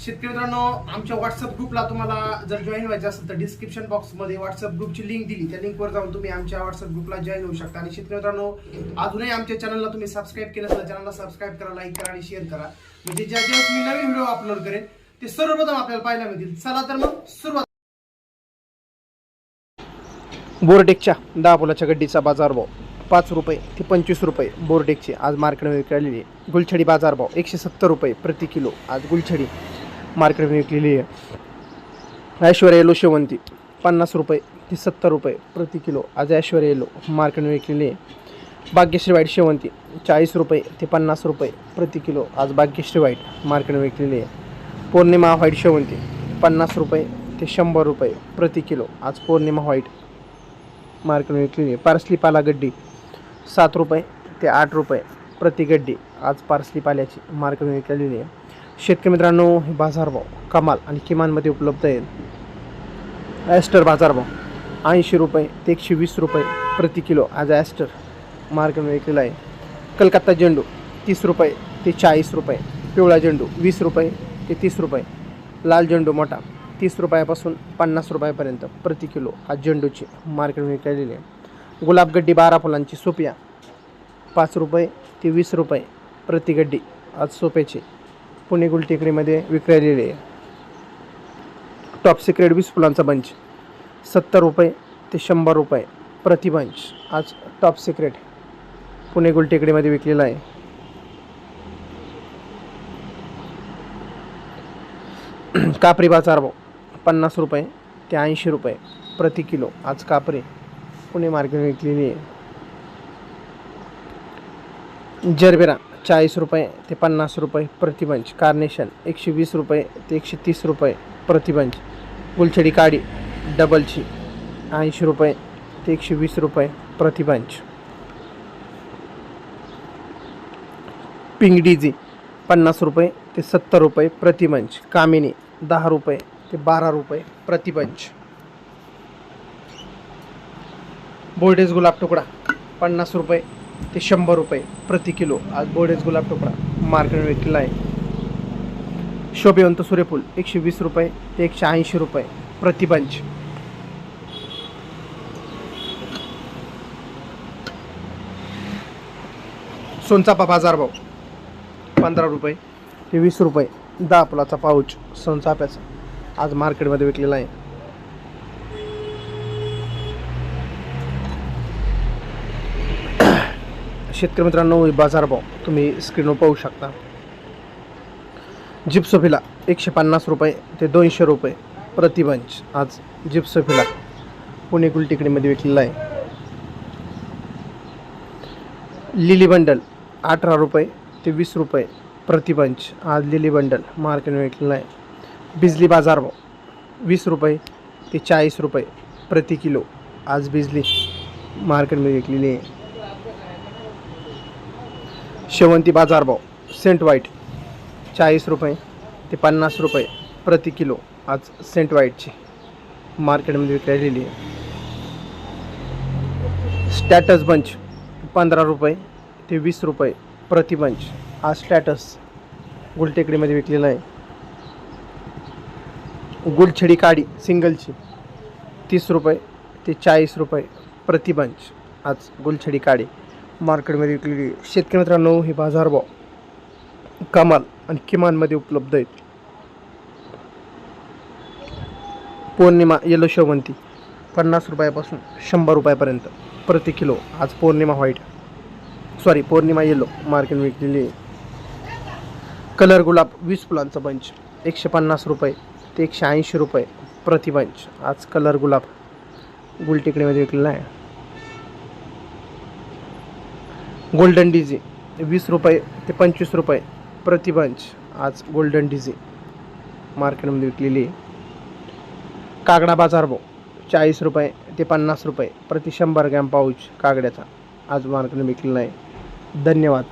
शेतकरी मित्रांनो आमच्या व्हॉट्सअप ग्रुपला तुम्हाला जर जॉईन व्हायचं असेल तर डिस्क्रिप्शन बॉक्समध्ये व्हॉट्सअप ग्रुपची लिंक दिली. त्या लिंकवर जाऊन तुम्ही आमच्या व्हॉट्सअप ग्रुपला जॉईन होऊ शकता. आणि शेतकरी मित्रांनो अजूनही आमच्या चॅनलला तुम्ही सबस्क्राईब केलं असेल चॅनलला सबस्क्राईब करा लाईक करा आणि शेअर करा. म्हणजे ज्या दिवस मी नवीन व्हिडिओ अपलोड करेन ते सर्वप्रथम आपल्याला पाहायला मिळतील. चला तर मग सुरुवात. बोरटेकच्या दहा फुलाच्या गड्डीचा बाजारभाव पाच रुपये ते पंचवीस रुपये बोरटेकचे आज मार्केटमध्ये विकलेली गुलछडी गुलछडी बाजारभाव एकशे सत्तर रुपये प्रति किलो. आज गुलछडी मार्केटमध्ये विकलेली आहे. ऐश्वर्या येलो शेवंती पन्नास रुपये ती सत्तर रुपये प्रति किलो. आज ऐश्वर्या येलो मार्केटमध्ये विकलेली आहे. भाग्यश्री वाईट शेवंती चाळीस रुपये ते पन्नास रुपये प्रति किलो. आज भाग्यश्री वाईट मार्केटमध्ये विकलेली आहे. पौर्णिमा व्हाईट शेवंती पन्नास रुपये ते शंभर रुपये प्रति किलो. आज पौर्णिमा व्हाईट मार्केटमध्ये विकलेली आहे. पार्सली पाला गड्डी सात रुपये ते आठ रुपये प्रति गड्डी. आज पार्सली पाल्याची मार्केटमध्ये विकलेली आहे. शेतकरी मित्रांनो हे बाजारभाव कमाल आणि किमानमध्ये उपलब्ध आहेत. ॲस्टर बाजारभाव ऐंशी रुपये ते एकशे वीस रुपये प्रति किलो आज ॲस्टर मार्केटमध्ये विकलेला आहे. कलकत्ता झेंडू तीस रुपये ते चाळीस रुपये पिवळा झेंडू वीस रुपये ते तीस रुपये लाल झेंडू मोठा तीस रुपयापासून पन्नास रुपयापर्यंत प्रति किलो आज झेंडूची मार्केटमध्ये विकलेली आहे. गुलाबगड्डी बारा फुलांची सोपिया पाच रुपये ते वीस रुपये प्रति गड्डी आज सोप्याची पुणे गुलटेकडीमध्ये विक्रायलेली आहे. टॉप सिक्रेट वीस फुलांचा बंच सत्तर रुपये ते शंभर रुपये प्रति बंच आज टॉप सिक्रेट पुणे गुलटेकडीमध्ये विकलेला आहे. कापरी बाजार भाव पन्नास रुपये ते ऐंशी रुपये प्रति किलो. आज कापरी पुणे मार्केट विकलेली आहे. जरबेरा चाळीस रुपये ते पन्नास रुपये प्रतिबंच. कार्नेशन एकशे वीस रुपये ते एकशे तीस रुपये प्रतिबंच. गुलछडी काडी डबलची ऐंशी रुपये ते एकशे वीस रुपये प्रतिबंच. पिंगडीजी पन्नास रुपये ते सत्तर रुपये प्रतिबंच. कामिनी दहा रुपये ते बारा रुपये प्रतिबंच. बोर्डेज गुलाब तुकडा पन्नास रुपये ते शंभर रुपये प्रति किलो. आज बोडेज गुलाब तुकडा मार्केट विकलेला आहे. शोभिवंत सूर्यफूल एकशे वीस रुपये ते एकशे ऐंशी रुपये प्रतिबंच सोनचापा बाजारभाव पंधरा रुपये ते वीस रुपये. दहा फुलाचा पाऊच सोनचाप्याचा आज मार्केटमध्ये विकलेला आहे. शेतकरी मित्रांनो बाजारभाव तुम्ही स्क्रीनवर पाहू शकता. जिप्सोफिला एकशे पन्नास रुपये ते दोनशे रुपये प्रतिबंच. आज जिप्सोफिला पुणे गुलटिकडीमध्ये विकलेला आहे. लिली बंडल अठरा रुपये ते वीस रुपये प्रतिबंच. आज लिली बंडल मार्केटमध्ये विकलेला आहे. बिजली बाजारभाव वीस रुपये ते चाळीस रुपये प्रति किलो. आज बिजली मार्केटमध्ये विकलेली आहे. शेवंती बाजारभाव सेंट व्हाईट चाळीस रुपये ते पन्नास रुपये प्रति किलो आज सेंट व्हाईटची मार्केटमध्ये विकलेली आहे. स्टॅटस बंच पंधरा रुपये ते वीस रुपये प्रति बंच. आज स्टॅटस गुलटेकडीमध्ये विकलेला आहे. गुलछडी काडी सिंगलची तीस रुपये ते चाळीस रुपये प्रति बंच. आज गुलछडी काडी. मार्केटमध्ये विकलेली. शेतकरी मित्रांनो हे बाजारभाव कमाल आणि किमानमध्ये उपलब्ध आहेत. पौर्णिमा येलो शेवंती पन्नास रुपयापासून शंभर रुपयापर्यंत प्रति किलो आज Pournima white sorry Pournima yellow market विकलेली आहे. कलर गुलाब वीस फुलांचा बंच एकशे पन्नास रुपये ते एकशे ऐंशी रुपये प्रति बंच आज कलर गुलाब गुलटेकडीमध्ये विकलेला आहे. गोल्डन डिझी वीस रुपये ते पंचवीस रुपये प्रतिबंच आज गोल्डन डिझी मार्केटमध्ये विकलेली कागडा कागडा बाजारभाव चाळीस रुपये ते पन्नास रुपये. प्रति शंभर ग्रॅम पाऊच कागड्याचा. आज मार्केटमध्ये विकलेला आहे. धन्यवाद.